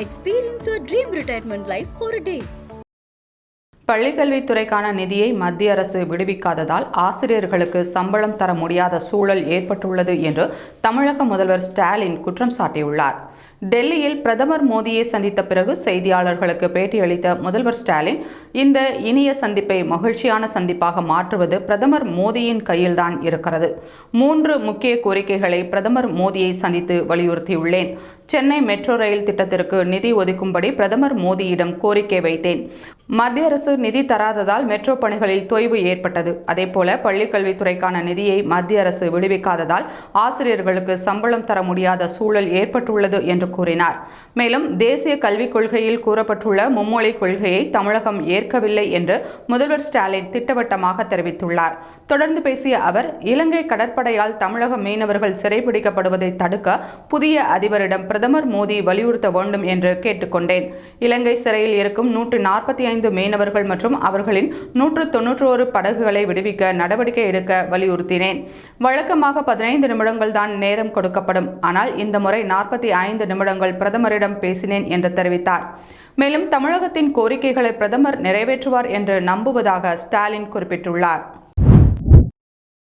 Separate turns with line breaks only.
Experience your dream retirement life for day
பள்ளிக்கல்வித்துறைக்கான நிதியை மத்திய அரசு விடுவிக்காததால் ஆசிரியர்களுக்கு சம்பளம் தர முடியாத சூழல் ஏற்பட்டுள்ளது என்று தமிழக முதல்வர் ஸ்டாலின் குற்றம் சாட்டியுள்ளார். டெல்லியில் பிரதமர் மோடியை சந்தித்த பிறகு செய்தியாளர்களுக்கு பேட்டியளித்த முதல்வர் ஸ்டாலின் இந்த இனிய சந்திப்பை மகிழ்ச்சியான சந்திப்பாக மாற்றுவது பிரதமர் மோடியின் கையில்தான் இருக்கிறது. மூன்று முக்கிய கோரிக்கைகளை பிரதமர் மோடியை சந்தித்து வலியுறுத்தியுள்ளேன். சென்னை மெட்ரோ ரயில் திட்டத்திற்கு நிதி ஒதுக்கும்படி பிரதமர் மோடியிடம் கோரிக்கை வைத்தேன். மத்திய அரசு நிதி தராததால் மெட்ரோ பணிகளில் தொய்வு ஏற்பட்டது. அதேபோல பள்ளிக்கல்வித்துறைக்கான நிதியை மத்திய அரசு விடுவிக்காததால் ஆசிரியர்களுக்கு சம்பளம் தர முடியாத சூழல் ஏற்பட்டுள்ளது என்று கூறினார். மேலும் தேசிய கல்விக் கொள்கையில் கூறப்பட்டுள்ள மும்மொழி கொள்கையை தமிழகம் ஏற்கவில்லை என்று முதல்வர் ஸ்டாலின் திட்டவட்டமாக தெரிவித்துள்ளார். தொடர்ந்து பேசிய அவர் இலங்கை கடற்படையால் தமிழக மீனவர்கள் சிறைபிடிக்கப்படுவதை தடுக்க புதிய அதிபரிடம் பிரதமர் மோடி வலியுறுத்த வேண்டும் என்று கேட்டுக்கொண்டேன். இலங்கை சிறையில் இருக்கும் நூற்று நாற்பத்தி ஐந்து மீனவர்கள் மற்றும் அவர்களின் நூற்று தொன்னூற்றோரு படகுகளை விடுவிக்க நடவடிக்கை எடுக்க வலியுறுத்தினேன். வழக்கமாக பதினைந்து நிமிடங்கள் தான் நேரம் கொடுக்கப்படும். ஆனால் இந்த முறை நாற்பத்தி ஐந்து நிமிடங்கள் பிரதமரிடம் பேசினேன் என்று தெரிவித்தார். மேலும் தமிழகத்தின் கோரிக்கைகளை பிரதமர் நிறைவேற்றுவார் என்று நம்புவதாக ஸ்டாலின் குறிப்பிட்டுள்ளார்.